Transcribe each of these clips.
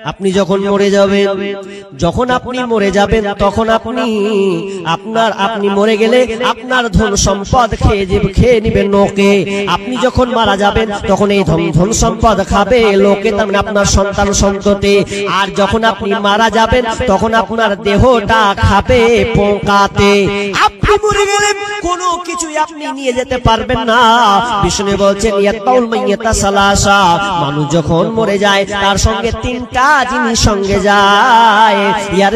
আপনি যখন মরে যাবেন, যখন আপনি মরে যাবেন, তখন আপনি আপনার, আপনি মরে গেলে আপনার ধন সম্পদ খেয়ে খেয়ে নিবেন লোকে। আপনি যখন মারা যাবেন, তখন এই ধন সম্পদ খাবে লোকে, তার মানে আপনার সন্তান সন্ততি। আর যখন আপনি মারা যাবেন, তখন আপনার দেহটা খাবে পোকাতে। মরে গেলে কোনো কিছুই আপনি নিয়ে যেতে পারবেন না। বিষ্ণু বলছেন মানুষ যখন মরে যায়, তার সঙ্গে তিনটা জিনিস সঙ্গে যায়। ইয়ার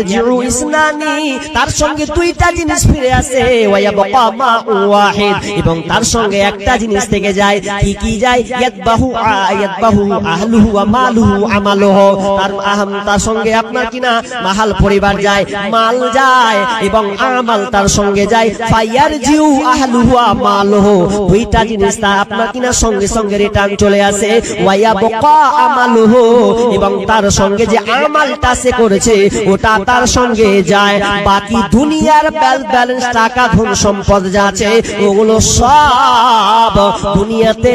ইসনানি তার সঙ্গে দুইটা জিনিস ফিরে আসে। ওয়া বাকা মা ওয়াহিদ, এবং তার সঙ্গে একটা জিনিস থেকে যায়। কি কি যায়? আহলুহু ওয়া মালুহু আমালুহু। তার আহম, তার সঙ্গে আপনার কিনা মাহাল পরিবার যায়, মাল যায়, এবং আমাল তার সঙ্গে যায়। ফায়ার জিউ আহলুহু ওয়া মালুহু। দুইটা জিনিস তার আপনার কিনা সঙ্গে সঙ্গে রিটার্ন চলে আসে। ওয়া বাকা আমালুহু, এবং তার সঙ্গে যে আমালটা সে করেছে ওটা তার সঙ্গে যায়। বাকি দুনিয়ার ব্যাল ব্যালেন্স টাকা ধন সম্পদ যা আছে ওগুলো সব দুনিয়াতে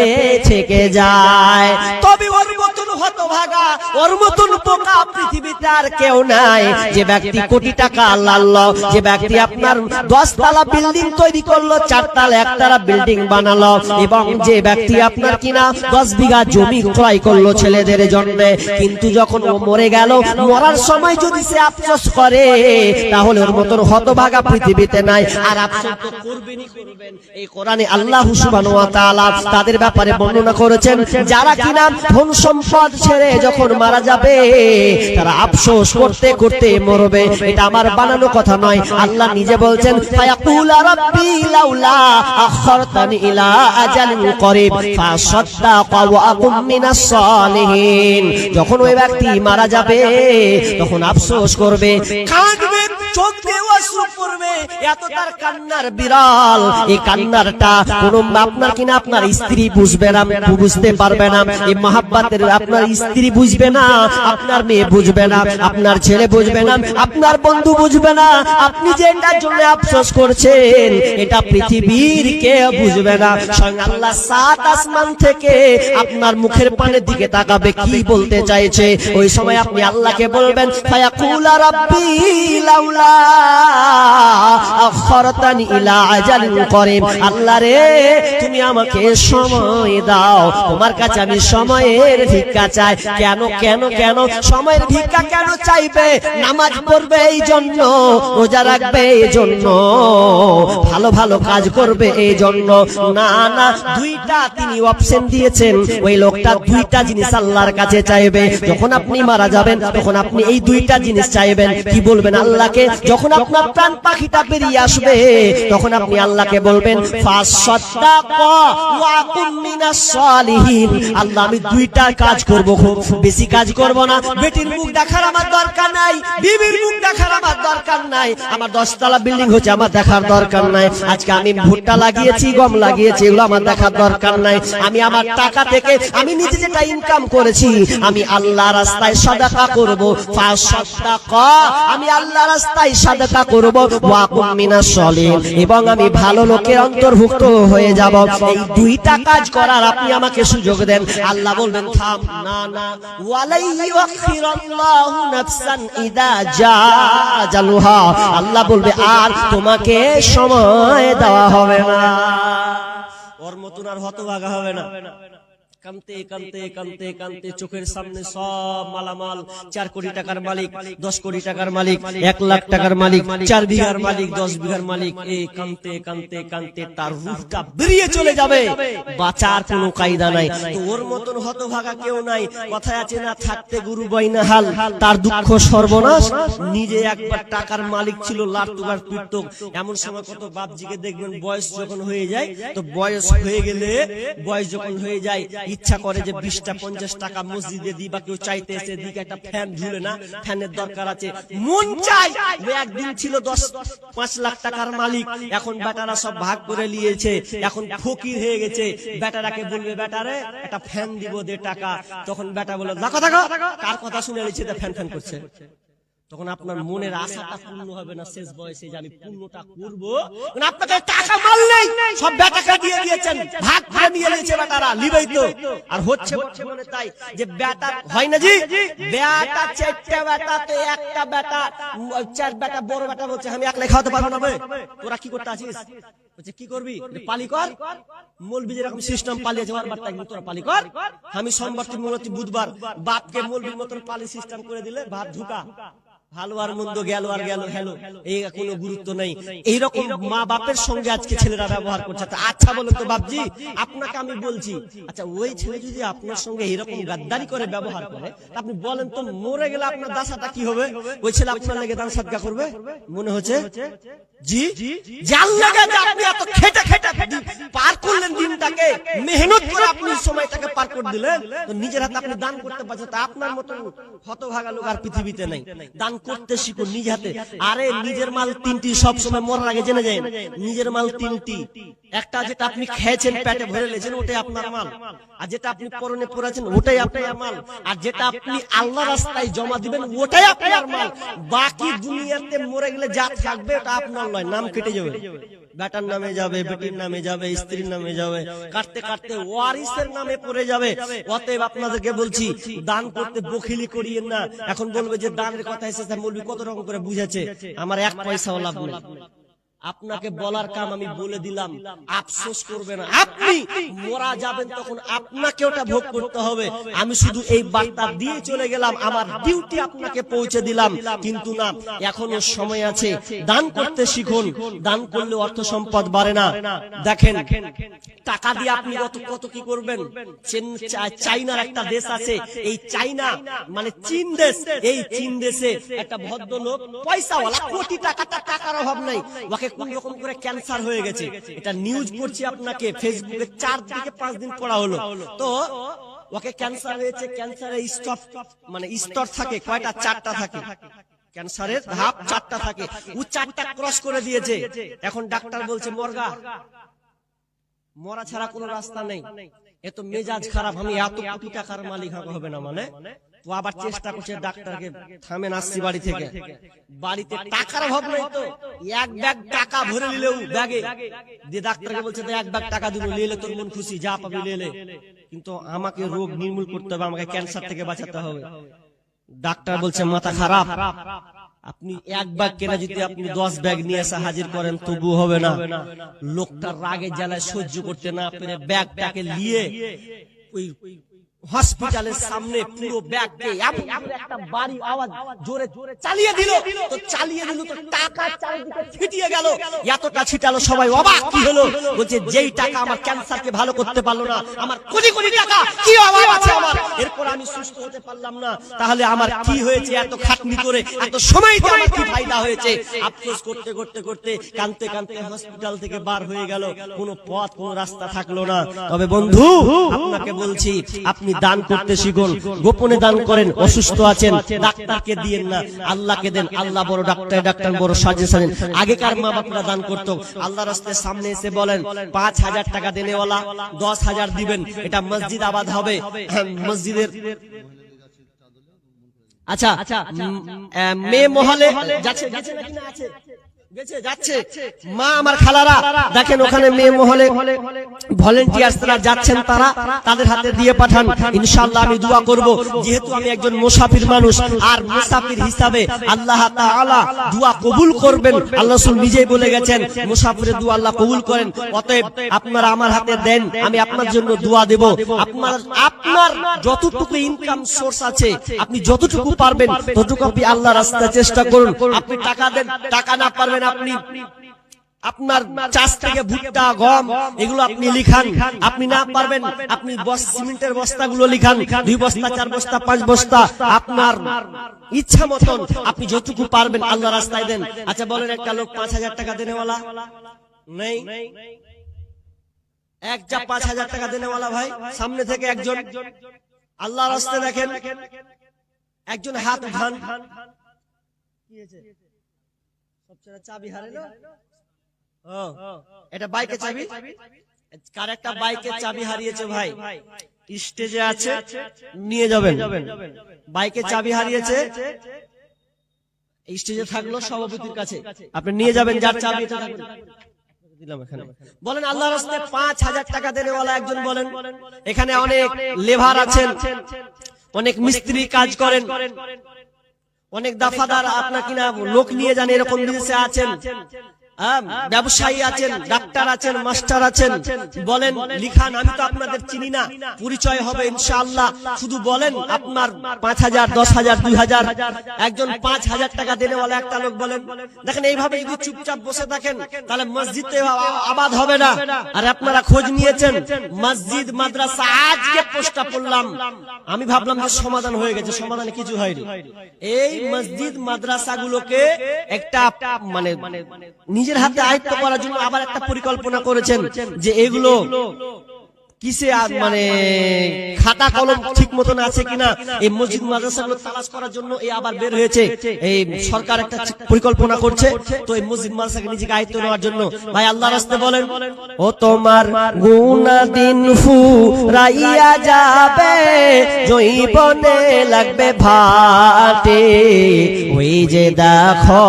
থেকে যায়। তবে ওর মতন হতভাগা ওর মতন পোকা পৃথিবীতে আর কেউ নাই। যে ব্যক্তি কোটি টাকা লাল যে ব্যক্তি আপনার দশ তালা বিল্ডিং তৈরি করল চারতলা একতলা বিল্ডিং বানালো এবং যে ব্যক্তি আপনার কিনা দশ বিঘা জমি ক্রয় করল ছেলেদের জন্য কিন্তু যখন ও মরে গেল, মরার সময় যদি সে আফসোস করে, তাহলে ওর মতন হতভাগা পৃথিবীতে নাই। আর আফসোস তো করবেনই করবেন। এই কোরআনে আল্লাহ সুবহানাহু ওয়া তাআলা তাদের ব্যাপারে বর্ণনা করেছেন, যারা কিনা ধন সম্পদ ছেড়ে যখন মারা যাবে, তারা আফসোস করতে করতে মরবে। এটা আমার বানানো কথা নয়। আল্লাহ নিজে বলছেন, ফায়াকুল রাব্বি লাউলা আখরতানি ইলা আজালিন করিব, ফাসাদ্দাকা ওয়া আকুম মিনাস সালিহিন। যখন ওই ব্যক্তি মারা যাবে তখন আফসোস করবে। কাঁদবে চোখ দিয়ে অশ্রু পড়বে, এত তার কান্নার এই কান্নারটা কোন আপনার কিনা আপনার স্ত্রী বুঝবে না বুঝতে পারবে না। এই মহাব্বাতের আপনার স্ত্রী বুঝবে না, আপনার মেয়ে বুঝবে না, আপনার ছেলে বুঝবে না, আপনার বন্ধু বুঝবে না, আপনি যে এটার জন্য আফসোস করছেন, এটা পৃথিবীর কে বুঝবে না। স্বয়ং আল্লাহ সাত আসমান থেকে আপনার মুখের পানের দিকে তাকাবে, কি বলতে চাইছে? ওই সময় আপনি আল্লাহকে বলবেন, ফায়াকুলা লাউলা রোজা রাখবে এই জন্য, ভালো ভালো কাজ করবে এই জন্য। না না, দুইটা তিনি অপশন দিয়েছেন। ওই লোকটা দুইটা জিনিস আল্লাহর কাছে চাইবে। যখন আপনি মারা যাবেন, তখন আপনি এই দুইটা জিনিস চাইবেন। কি বলবেন? আল্লাহকে যখন আপনার প্রাণ পাখিটা বেরিয়ে আসবে তখন আপনি আল্লাহকে বলবেন আল্লাহ আমি দুইটা কাজ করব খুব বেশি কাজ করব না। বেটির মুখ দেখার আমার দরকার নাই বিবির মুখ দেখার আমার দরকার নাই আমার দশতলা বিল্ডিং হচ্ছে আমার দেখার দরকার নাই। আজকে আমি ভুট্টা লাগিয়েছি গম লাগিয়েছি এগুলো আমার দেখার দরকার নাই। আমি আমার টাকা থেকে আমি নিজে যেটা ইনকাম করেছি আমি আল্লাহ রাস্তায় সাদাকা করব। আমি আল্লাহ রাস্তায় সাদাকা করব। ওয়া কুম মিনাস সালিহিন এবং আমি ভালো লোকের অন্তর্ভুক্ত হয়ে যাব। এই দুইটা কাজ করার আপনি আমাকে সুযোগ দেন। আল্লাহ বলবেন, থাম, না না। ওয়ালাই ইউখিরাল্লাহু নাফসান ইদা জা আজালুহা আল্লাহ বলবে, আর তোমাকে সময় দেওয়া হবে না। ওর মতন আর হতভাগা হবে না। কানতে কানতে কানতে কানতে চোখের সামনে সব মালামাল চার কোটি টাকার মালিক দশ কোটি টাকার মালিক এক লাখ টাকার মালিক চার বিঘার মালিক দশ বিঘার মালিক এই কানতে কানতে কানতে তার রূপটা বেরিয়ে চলে যাবে বাঁচার কোনো কায়দা নাই তো ওর মতন হতভাগা কেউ নাই কথায় আছে না থাকতে গুরু বইনা হাল তার দুঃখ সর্বনাশ নিজে একবার টাকার মালিক ছিল লাট তুগার পিটত এমন সময় কত বাপজিকে দেখবেন বয়স যখন হয়ে যায় তো বয়স হয়ে গেলে বয়স যখন হয়ে যায় ইচ্ছা করে যে বিশটা পঞ্চাশ টাকা মসজিদে দিই বা কেউ চাইতে এসে দিকে, একটা ফ্যান ঝুলে না, ফ্যানের দরকার আছে। মন চাই একদিন ছিল দশ, পাঁচ লাখ টাকার মালিক, এখন বেটারা সব ভাগ করে নিয়েছে, এখন ফকির হয়ে গেছে। বেটারাকে বলবে, বেটারে, একটা ফ্যান দিব দে টাকা। তখন বেটা বলে দেখো দেখো কার কথা শুনে নিচ্ছে ফ্যান ফ্যান করছে। তখন আপনার মনের আশাটা পূর্ণ হবে না শেষ বয়সে যে আমি পূর্ণটা করব আপনাকে টাকা মারলেই সব বেটাকে দিয়ে দিয়েছেন ভাগ করে নিয়ে নিয়েছে বেটারা লিবেই তো। আর হচ্ছে বর্তমানে তাই যে বেটা হয় না জি? বেটা চারটা বেটা তো একটা বেটা চার বেটা বড় বেটা বলছে আমি একলাই খাওয়াতে পারব না। তোরা কি করতে আছিস বলছে কি করবি? পালি কর? মৌলবি যেরকম সিস্টেম পালিয়েছে বারবার তাই তোরা পালি কর। আমি সোমবার মূলত বুধবার বাপকে মৌলবির মতন পালি সিস্টেম করে দিলে ভাত ঢুকা ভালো আর মন্দ গেল আর গেল হ্যালো। এই কোনো গুরুত্ব নেই। এইরকম মা বাপের সঙ্গে আজকে ছেলেরা ব্যবহার করছে। আচ্ছা বলুন তো বাপজি আপনাকে আমি বলছি আচ্ছা ওই ছেলে যদি আপনার সঙ্গে গাদ্দারি করে ব্যবহার করে আপনি বলেন তো মরে গেলে আপনার দাসাটা কি হবে? ওই ছেলে আপনার লেগে দান সাদগা করবে? মনে হচ্ছে? জি? যার লাগে আপনি এত খেটে খেটে পার করলেন দিনটাকে মেহনত করে আপনি সময়টাকে পার করে দিলেন তো নিজের হাতে আপনি দান করতে পারছেন তা আপনার মতো হতভাগা লোক আর পৃথিবীতে নেই দান করতে শিখুন নিজ হাতে। আরে নিজের মাল তিনটি সবসময় মরার আগে জেনে যায় নিজের মাল তিনটি। একটা যেটা আপনি খেয়েছেন পেটে ভরে লেছেন ওটাই আপনার মাল। আর যেটা আপনি পরনে পরেছেন ওটাই আপনার মাল। আর যেটা আপনি আল্লাহ রাস্তায় জমা দিবেন ওটাই আপনার মাল। বাকি দুনিয়াতে মরে গেলে যা থাকবে ওটা আপনার নয় নাম কেটে যাবে। বেটার নামে যাবে বেটির নামে যাবে স্ত্রীর নামে যাবে। কাটতে কাটতে ওয়ারিসের নামে পড়ে যাবে। অতএব আপনাদেরকে বলছি দান করতে বখিলি করিয়েন না। এখন বলবে যে দানের কথা এসেছে বলবি কত রকম করে বুঝেছে আমার এক পয়সাও লাভ নেই। আপনাকে বলার কাম আমি বলে দিলাম। আফসোস করবেন আপনি মরা যাবেন তখন আপনাকে ওটা ভোগ করতে হবে। আমি শুধু এই বার্তা দিয়ে চলে গেলাম। আমার ডিউটি আপনাকে পৌঁছে দিলাম। কিন্তু না এখনও সময় আছে। দান করতে শিখুন। দান করলে অর্থ সম্পদ বাড়ে না। দেখেন টাকা দিয়ে আপনি কত কত কি করবেন? চাইনার একটা দেশ আছে। এই চাইনা মানে চীন দেশ। এই চীন দেশে একটা ভদ্রলোক পয়সাওয়ালা কোটি টাকাটা টাকার অভাব নাই ওকে কোন রকম করে ক্যান্সার হয়ে গেছে। এটা নিউজ পড়ছি আপনাকে ফেসবুকে চার থেকে পাঁচ দিন পড়া হলো। তো ওকে ক্যান্সার হয়েছে ক্যান্সারের স্টপ মানে স্তর থাকে, কয়টা? চারটা থাকে। ক্যান্সারের ধাপ চারটা থাকে। ও চারটা ক্রস করে দিয়েছে। এখন ডাক্তার বলছে, মর্গা, মরা ছাড়া কোনো রাস্তা নেই। এত মেজাজ খারাপ, আমি এত কোটি টাকার মালিক, হবে না মানে? তো আবার চেষ্টা করছে ডাক্তারকে থামেন আসছি বাড়ি থেকে। বাড়িতে টাকার অভাব নেই তো। এক ব্যাগ টাকা ভরে নিলেও ব্যাগে। দিয়ে ডাক্তারকে বলছে তো এক ব্যাগ টাকা দিল নিলে তোর মন খুশি যা পাবি নিলে। কিন্তু আমাকে রোগ নির্মূল করতে হবে আমাকে ক্যান্সার থেকে বাঁচাতে হবে। ডাক্তার বলছে মাথা খারাপ। আপনি এক ব্যাগ কেনা যদি আপনি দশ ব্যাগ নিয়ে এসে হাজির করেন তবু হবে না। লোকটার রাগে জ্বালায় সহ্য করতে না পেরে ব্যাগটাকে নিয়ে ওই হসপিটালের সামনে পুরো ব্যাগকে এমন একটা বাড়ি আওয়াজ জোরে জোরে চালিয়ে দিল তো চালিয়ে দিল তো টাকা চারিদিকে ছিটিয়ে গেল। এতটা ছিটালো সবাই অবাক কি হলো? বলছে যেই টাকা আমার ক্যান্সারকে ভালো করতে পারল না আমার কোটি কোটি টাকা কি অভাব আছে আমার? এরপর আমি সুস্থ হতে পারলাম না। তাহলে আমার কি হয়েছে? এত খাটনি করে এত সময় দিয়ে আমার কি ফায়দা হয়েছে? আফসোস করতে করতে করতে কানতে কানতে হসপিটাল থেকে বার হয়ে গেল। কোনো পথ কোনো রাস্তা থাকল না। তবে বন্ধু আপনাকে বলছি আপনি দান করতে শিখুন, গোপনে দান করেন, অসুস্থ আছেন, ডাক্তারকে দিয়েন না, আল্লাহকে দেন, আল্লাহ বড় ডাক্তার ডাক্তার বড় সাজেশন আগেকার মা বাপরা দান করতো আল্লাহ রাস্তায় সামনে এসে বলেন, পাঁচ হাজার টাকা দেনেওয়ালা, দশ হাজার দিবেন, এটা মসজিদ আবাদ হবে। মসজিদের আচ্ছা মেয়ে মহলে যাচ্ছে, গেছে নাকি না আছে? যাচ্ছে। মা আমার খালারা দেখেন ওখানে মেয়ে মহলে ভলেন্টিয়ার্স তারা যাচ্ছেন তারা তাদের হাতে দিয়ে পাঠান। ইনশাআল্লাহ আমি দোয়া করব। যেহেতু আমি একজন মুসাফির মানুষ আর মুসাফির হিসাবে আল্লাহ তাআলা দোয়া কবুল করবেন। আল্লাহ রাসূল নিজেই বলে গেছেন মুসাফিরের দোয়া আল্লাহ কবুল করেন। অতএব আপনারা আমার হাতে দেন আমি আপনার জন্য দোয়া দেব। আপনার আপনার যতটুকু ইনকাম সোর্স আছে আপনি যতটুকু পারবেন ততটুকু আপনি আল্লাহ রাস্তায় চেষ্টা করুন আপনি টাকা দেন টাকা না পারবেন আপনি, আপনার চাষ থেকে ভুট্টা, গম, এগুলো আপনি লিখান। আপনি না পারবেন, আপনি সিমেন্টের বস্তাগুলো লিখান। দুই বস্তা, চার বস্তা, পাঁচ বস্তা। আপনার ইচ্ছা মতন আপনি যতটুকু পারবেন আল্লাহ রাস্তায় দেন। আচ্ছা বলেন একটা লোক পাঁচ হাজার টাকা দেনেওয়ালা? নেই। এক যা পাঁচ হাজার টাকা দেনেওয়ালা ভাই, সামনে থেকে একজন। আল্লাহ রাস্তায় দেখেন। একজন হাত উঠান কি হয়েছে? সব ছেলে চাবি হারালো। ও, এটা বাইকের চাবি? কার একটা বাইকের চাবি হারিয়েছে ভাই? স্টেজে আছে নিয়ে যাবেন। বাইকের চাবি হারিয়েছে? স্টেজে থাকল সভাপতির কাছে। আপনি নিয়ে যাবেন যার চাবি দিলাম এখানে। বলেন আল্লাহ রাস্তায় পাঁচ হাজার টাকা দেনেওয়ালা একজন বলেন। এখানে অনেক লেভার আছেন। অনেক মিস্ত্রি কাজ করেন। অনেক দাফাদার আপনার কিনা লোক নিয়ে যান এরকম বিদেশে আছেন। ব্যবসায়ী আছেন, ডাক্তার আছেন, মাস্টার আছেন, বলেন, লিখান, আমি তো আপনাদের চিনি না, পরিচয় হবে ইনশাআল্লাহ, শুধু বলেন, আপনার পাঁচ হাজার, দশ হাজার, দুই হাজার, একজন পাঁচ হাজার টাকা দেনেওয়ালা একটা লোক বলেন, দেখেন এইভাবে যদি চুপচাপ বসে থাকেন, তাহলে মসজিদ তো আবাদ হবে না, আর আপনারা খোঁজ নিয়েছেন, মসজিদ, মাদ্রাসা, আজকে পোস্টটা পড়লাম, আমি ভাবলাম যে সমাধান হয়ে গেছে, সমাধানে কিছু হয়নি, এই মসজিদ, মাদ্রাসাগুলোকে একটা মানে নিজের হাতে আয়ত্ত করার জন্য আবার একটা পরিকল্পনা করেছেন যে এগুলো কিসে আর মানে খাতা কলম ঠিক মতন আছে কিনা? এই মসজিদ মাদ্রাসাগুলো তালাশ করার জন্য এই আবার বের হয়েছে। এই সরকার একটা পরিকল্পনা করছে তো এই মসজিদ মাদ্রাসাকে নিজেকে আয়ত্ত নেওয়ার জন্য। ভাই আল্লাহ রাস্তে বলেন ও তোমার গুনা দিন ফু রাইয়া যাবে জৈবনে লাগবে ভাটে। ওই যে দেখো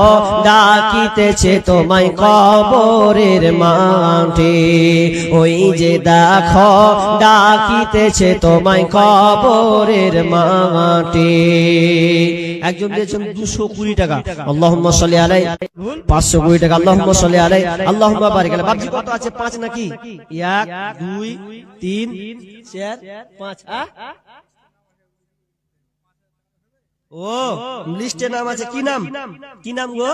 ডাকিতেছে তোমায় কবরের মাঠে। ওই যে দেখো ডাকিতেছে তোমায় কবরের মাঠে একজন দিয়েছেন দুশো কুড়ি টাকা। আল্লাহ সাল্লি আলাই। পাঁচশো কুড়ি টাকা। আল্লাহ সাল্লি আলাই। আল্লাহ বারিক। আলাই বাবজি কত আছে? পাঁচ নাকি? এক, দুই, তিন, চার, পাঁচ? ও লিস্টে নাম আছে। কি নাম? কি নাম গো?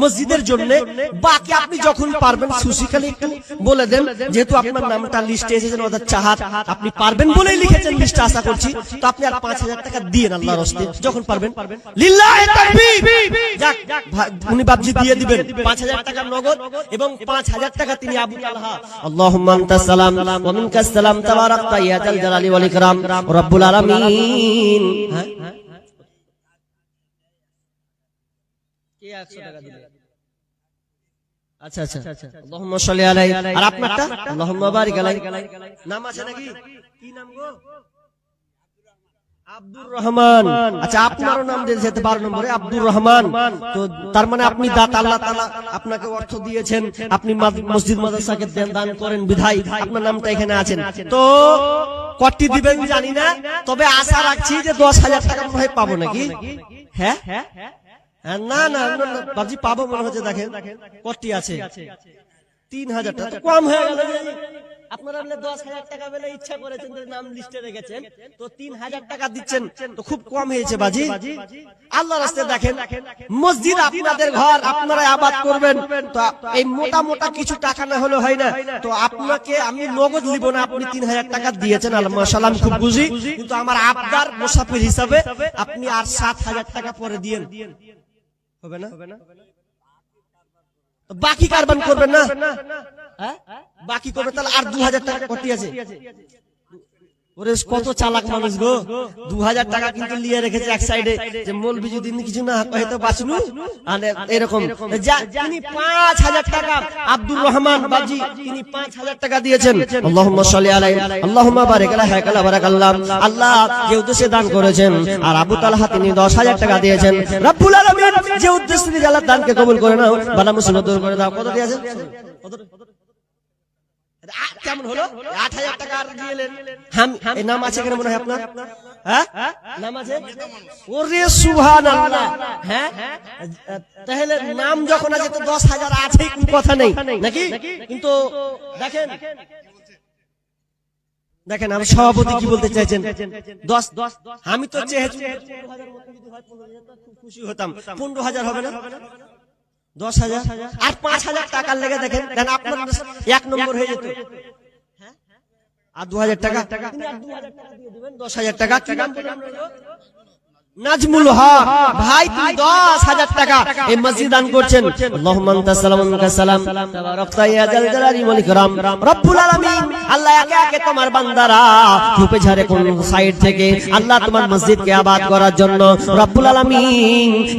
মসজিদের জন্য। বাকি আপনি যখন পারবেন সুশিখালি একটু বলে দেন, যেহেতু আপনার নামটা লিস্টে এসেছেন চাহাত, আপনি পারবেন বলেই লিখেছেন লিস্টে আশা করছি। তো আপনি আর পাঁচ হাজার টাকা দিয়ে আল্লাহর হস্তে, যখন পারবেন। উনি বাবজি দিয়ে দিবেন। পাঁচ হাজার টাকা নগদ এবং পাঁচ হাজার টাকা তিনি আবু তালহা। আল্লাহুম্মা আনতাস সালাম ওয়া মিনকাস সালাম তাবারাকতা ইয়া জাল জালালি ওয়াল ইকরাম। রব্বুল আলামিন। হ্যাঁ। কে 100 টাকা দিলেন আচ্ছা আচ্ছা। আল্লাহুম্মা সাল্লি আলাই আর আপনারটা? আল্লাহুম্মা বারিক আলাই নাম আছে নাকি? কি নাম গো? আব্দুর রহমান। আচ্ছা নাম দিয়েছে বারো নম্বরে আব্দুর রহমান। তো তার মানে আপনি দাত আল্লাহ তাআলা আপনাকে অর্থ দিয়েছেন। আপনি মসজিদ মাদ্রাসাকে দেন- দান করেন বিধাই আপনার নামটা এখানে আছেন। তো কটি দিবেন জানি না তবে আশা রাখছি যে দশ হাজার টাকা মনে পাবো নাকি? হ্যাঁ? হ্যাঁ, না না না, না, পাবো মনে হচ্ছে দেখেন। কটি আছে। তিন হাজার টাকা। কম হয়ে গেল। আপনারা দশ হাজার টাকা ইচ্ছা করেছেন নাম লিস্টে রেখেছেন, তো তিন হাজার টাকা দিচ্ছেন, তো খুব কম হয়েছে বাজি। আল্লাহ রাস্তায় দেখেন, মসজিদ আপনাদের ঘর আপনারা আবাদ করবেন, তো এই মোটা মোটা কিছু টাকা না হলে হয় না। তো আপনাকে আমি নগদ নিব না, আপনি তিন হাজার টাকা দিয়েছেন, আল্লাহ খুব বুঝি। কিন্তু আমার আবদার মুসাফির হিসাবে আপনি আর সাত হাজার টাকা পরে দিয়েন। হবে না? বাকি কারবান করবেন না? বাকি করবে তাহলে আর দু হাজার টাকা কটি আছে। ওরে কত চালাক মানুষ গো। দু হাজার টাকা কিন্তু লিয়ে রেখেছে এক সাইডে যে মৌলবি যদি কিছু না কহে তো বাঁচনু। আর এরকম। তিনি পাঁচ হাজার টাকা। আব্দুর রহমান বাজি তিনি পাঁচ হাজার টাকা দিয়েছেন। আল্লাহুম্মা সাল্লি আলাইহি আল্লাহুম্মা বারিক আলা হায়াকালা বারাকাল্লাহ আল্লাহ যে উদ্দেশ্যে দান করেছেন আর আবু তালহা তিনি দশ হাজার টাকা দিয়েছেন। রব্বুল আলামিন যে উদ্দেশ্যে তিনি আল্লাহ দানকে কবুল করে নাও বালা মুসিবত দূর করে দাও। কত দিয়েছেন? কত কেমন হলো? আট হাজার টাকা আর দিয়ে এলেন। হাম এই নাম আছে মনে হয় আপনার? নাম আছে ওরে সুহান আল্লাহ হ্যাঁ? তাহলে নাম যখন আছে তো দশ হাজার আছে কথা নেই। নাকি? কিন্তু দেখেন। দেখেন। আমি সভাপতি কি বলতে চাইছেন? দশ দশ আমি তো খুশি হতাম। পনেরো হাজার হবে না? দশ হাজার আর পাঁচ হাজার টাকার লেগে দেখেন দেন আপনার এক নম্বর হয়ে যেত। আর দু হাজার টাকা তিনি আর 2000 টাকা দিয়ে দিবেন, দশ হাজার টাকা।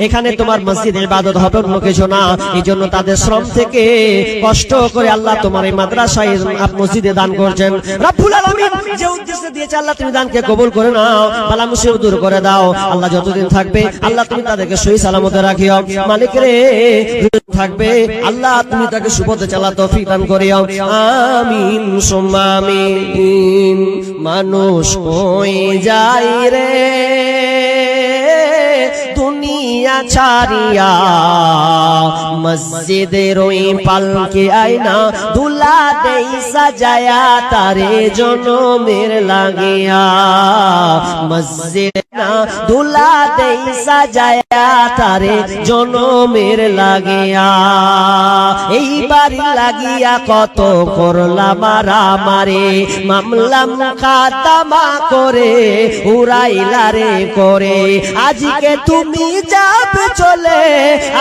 এখানে তোমার মসজিদ ইবাদত হবে অন্য কিছু না। এই জন্য তাদের শ্রম থেকে কষ্ট করে আল্লাহ তোমার এই মাদ্রাসায় মসজিদে দান করছেন। রব্বুল আলামিন, যে উদ্দেশ্যে দিয়েছে আল্লাহ তুমি দানকে কবুল করে নাও, বালা দূর করে দাও। আল্লাহ যতদিন থাকবে, আল্লাহ তুমি তাদেরকে সহি সালামতে রাখিও। মালিক রে থাকবে, আল্লাহ তুমি তাকে সুপথে চালা তৌফিক দান করিও। আমিন, সুম্মা আমিন। মানুষ কই যাই রে। দুনিয়া ছাড়িয়া মসজিদের ওই পালকে আয়না দুলা দেই সাজায়া তারে জনমের লাগিয়া। মসজিদ না দুলা দেই সাজায়া তারে জনমের লাগিয়া। এই বাড়ি লাগিয়া কত করলা মারা মারে মামলা মুখাতামা করে উড়াইলা রে করে আজকে তুমি যাবে চলে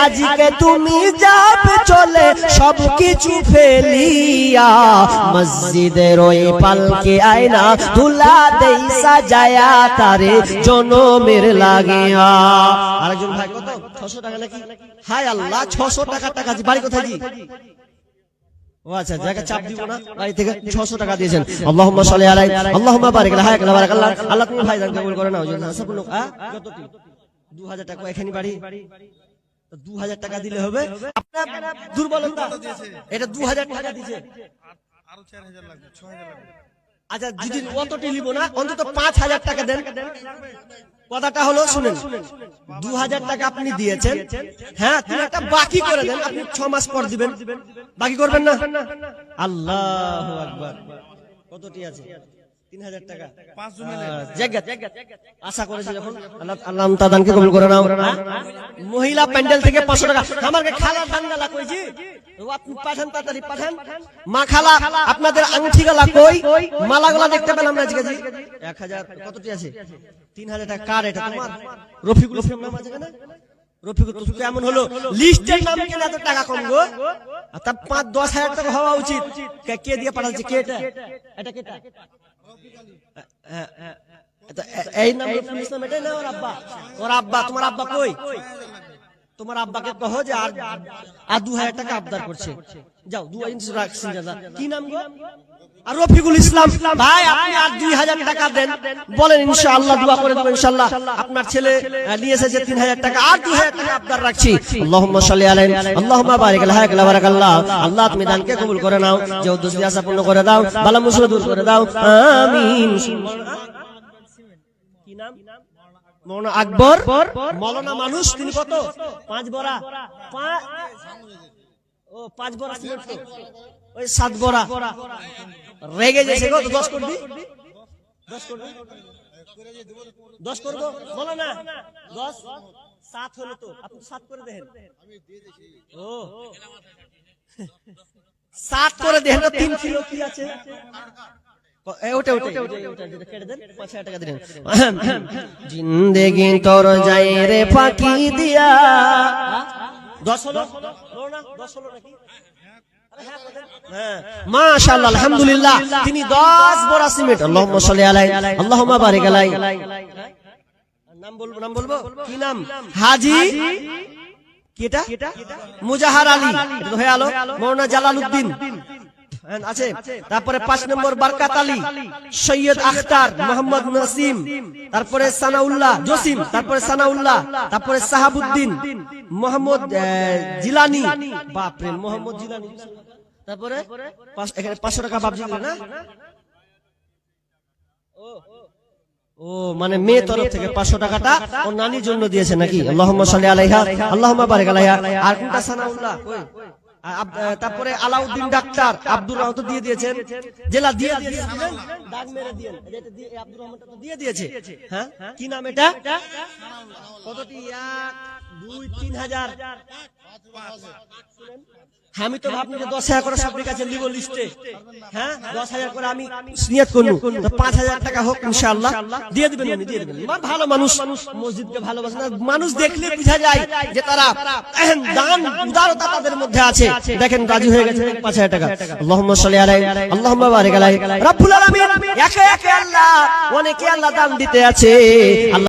আজকে তুমি যাবে চলে সব কিছু ফেলিয়া। মসজিদের ওই পালকে আয়না তুলা দেই সাজায়া তারে জনমের লাগিয়া। আরেকজন ভাই কত? ছশো টাকা নাকি? হায় আল্লাহ ছশো টাকা টাকা বাড়ি কোথায় জি? ও আচ্ছা জায়গা চাপ দিব না বাড়ি থেকে 600 টাকা দিয়েছেন। আল্লাহুম্মা সাল্লি আলাই আল্লাহুম্মা বারিক হায়াক বারাক আল্লাহ। আল্লাহ তুমি ভাই কবুল করে নাও জন্য সব লোক হ্যাঁ? কত কি 2000 টাকা এখানে বাড়ি। তো 2000 টাকা দিলে হবে। আপনার দুর্বলতা এটা 2000 টাকা দিয়েছে। আরও চার হাজার লাগবে ছ হাজার লাগবে। আচ্ছা যদি অতটি নিব না অন্তত 5000 টাকা দেন। কথাটা হলো শুনেন দু হাজার টাকা আপনি দিয়েছেন। হ্যাঁ তিনি একটা বাকি করে দেন আপনি ছ মাস পর দিবেন। বাকি করবেন না? আল্লাহ আকবার। কতটি আছে? তিন হাজার টাকা। পাঁচ জন মিলে আহ, জায়গা, জায়গা, আশা করেছে যখন আল্লাহ আল্লাহ তাদানকে কবুল করে নাও। মহিলা প্যান্ডেল থেকে পাঁচশো টাকা। আমাকে খালা দাঙ্গালা কইছি। পাঠান তাড়াতাড়ি পাঠান। মা খালা আপনাদের আংটি গালা কই? মালাগুলা দেখতে পেলাম না আজকে। এক হাজার কতটি আছে? তিন হাজার টাকা। কার এটা তোমার? রফিকুল ইসলাম নাম আছে কেন রফিকুল তো কেমন হলো লিস্টের নাম কেন এত টাকা কম গো। আর তার পাঁচ দশ হাজার টাকা হওয়া উচিত। কে- দিয়ে পাঠাচ্ছে? কে এটা? এটা কেটা হ্যাঁ, হ্যাঁ। এই নাম রফিকুল ইসলাম এটাই না ওর আব্বা ওর আব্বা তোমার আব্বা কই তোমার আব্বাকে কহো যে আর আর দু হাজার টাকা আবদার করছে। যাও দু রাখছেন দাদা। কি নাম গো? আর রফিকুল ইসলাম। ভাই আপনি আর দুই হাজার টাকা দেন। বলেন দোয়া করে দেবো আপনার ছেলে আহ, নিয়ে এসেছে তিন হাজার টাকা। আর দুই হাজার টাকা আবদার রাখছি। বারিক আল্লাহ তুমি দানকে কবুল করে নাও। যে উদ্দেশ্য আশা পূর্ণ করে দাও। বালা মুসিবত দূর করে দাও। নাম মৌলানা আকবর? মৌলানা মানুষ তিনি কত? পাঁচ বড়া। পাঁচ ও পাঁচ বড়া ওই সাত বড়া। রেগে গেছে গো দশ করবি? দশ করবি? দশ করব? বলো না দশ? সাত হলো তো। আপনি সাত করে দেখেন ও। সাত করে দেখেন তিন কিলো কি আছে? ওটা। জিন্দেগি তোর যাই রে দিয়া। দশ হ্যাঁ, 10 বড় সিমেন্ট। আল্লাহুম্মা নাম বলব নাম বলব? কি নাম? মুজাহার আলী। হয়ে আলো। মৌলানা জালালউদ্দিন। হ্যাঁ, আছে। তারপরে পাঁচ নম্বর বারকাত আলী সৈয়দ আখতার মোহাম্মদ নাসিম তারপরে সানাউল্লাহ জসিম তারপরে সানাউল্লাহ তারপরে সাহাবুদ্দিন মোহাম্মদ জিলানি। বাপরে মোহাম্মদ জিলানি। তারপরে এখানে পাঁচশো টাকা বাবজি না? ও মানে মেয়ে তরফ থেকে পাঁচশো টাকাটা ও নানির জন্য দিয়েছে নাকি? আল্লাহ আলাইহা বারিক আলাইহা। আর কোনটা সানাউল্লাহ? তারপরে আলাউদ্দিন ডাক্তার আব্দুর রহমান তো দিয়ে দিয়েছেন জেলা দিয়ে দাগ মেরে দিয়ে আব্দুর রহমান তো দিয়ে দিয়েছে হ্যাঁ কি নাম এটা কতটি এক দুই তিন হাজার? হ্যাঁ, আমি তো ভাবনি যে দশ হাজার করে সবার কাছে নিব লিস্টে হ্যাঁ? দশ হাজার করে আমি নিয়ত করব। পাঁচ হাজার টাকা হোক ইনশাআল্লাহ। দিয়ে দিবেন উনি, দিয়ে দিবেন ভালো মানুষ। মসজিদকে ভালোবাসে না। মানুষ দেখলে বোঝা যায় যে তারা দান উদারতা তাদের মধ্যে আছে। দেখেন রাজি হয়ে গেছে পাঁচ হাজার টাকা? আল্লাহুম্মা সাল্লি আল্লাহুম্মা বারিক রব্বুল আলামিন একে একে আল্লাহ অনেকে আল্লাহ দান দিতে আছে। আল্লাহ